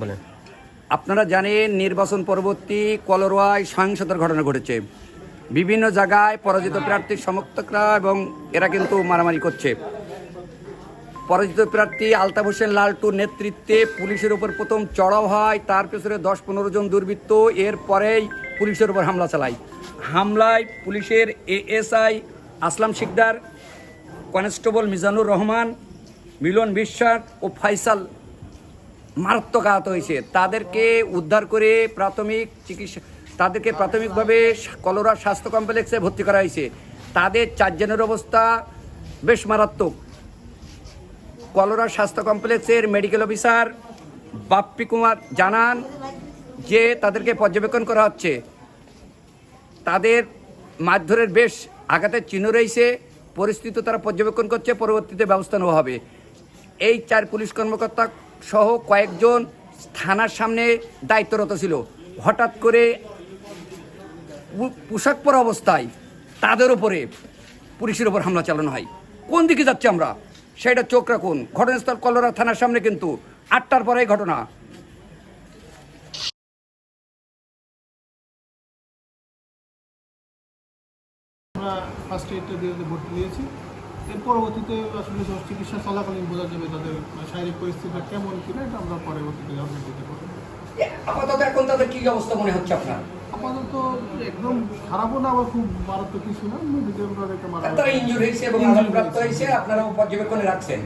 বলেন। আপনারা জানেন নির্বাচন পরবর্তী কলরোয়ায় সহিংসতার ঘটনা ঘটেছে। বিভিন্ন জায়গায় পরাজিত প্রার্থীর সমর্থকরা এবং এরা কিন্তু মারামারি করছে। পরাজিত প্রার্থী আলতাফ হোসেন লালটুর নেতৃত্বে পুলিশের উপর প্রথম চড়াও হয়, তার পেছনে দশ পনেরো জন দুর্বৃত্ত, এরপরেই পুলিশের উপর হামলা চালায়। হামলায় পুলিশের A S I Aslam Sikdar, constable Mizanur Rahman, Milon Biswas ও ফাইসাল মারাত্মক আহত হয়েছে। তাদেরকে উদ্ধার করে প্রাথমিক চিকিৎসা তাদেরকে প্রাথমিকভাবে কলোরা স্বাস্থ্য কমপ্লেক্সে ভর্তি করা হয়েছে। তাদের চারজনের অবস্থা বেশ মারাত্মক। কলোরা স্বাস্থ্য কমপ্লেক্সের মেডিকেল অফিসার বাপ্পি কুমার জানান যে তাদেরকে পর্যবেক্ষণ করা হচ্ছে। তাদের মারধরের বেশ আঘাতের চিহ্ন রয়েছে। পরিস্থিতি তারা পর্যবেক্ষণ করছে, পরবর্তীতে ব্যবস্থা নেওয়া হবে। এই চার পুলিশ কর্মকর্তা সহ কয়েকজন থানার সামনে দায়িত্বরত ছিল। হঠাৎ করে পোশাক পরা অবস্থায় তাদের উপরে পুলিশের উপর হামলা চালানো হয়। কোন দিকে যাচ্ছে আমরা? সেটা চোখ রাখুন। ঘটনাস্থল কলরা থানার সামনে কিন্তু আটটার পরে ঘটনা। আমরা ফার্স্ট এইডটা দিয়ে ভর্তি দিয়েছি এর পরবর্তীতে আসলে চিকিৎসা চলাকালীন বোঝা যাবে তাদের শারীরিক পরিস্থিতিটা কেমন কিনা এটা আমরা পরবর্তীতে আপডেট দিতে পারব। আপাতত এখন তাদের কি অবস্থা মনে হচ্ছে আপনার? আপাতত একদম খারাপও না আবার খুব মারাত্মক কিছু না মিডিয়াম তারা হয়েছে এবং আঘাতপ্রাপ্ত হয়েছে। আপনারাও পর্যবেক্ষণে রাখছেন।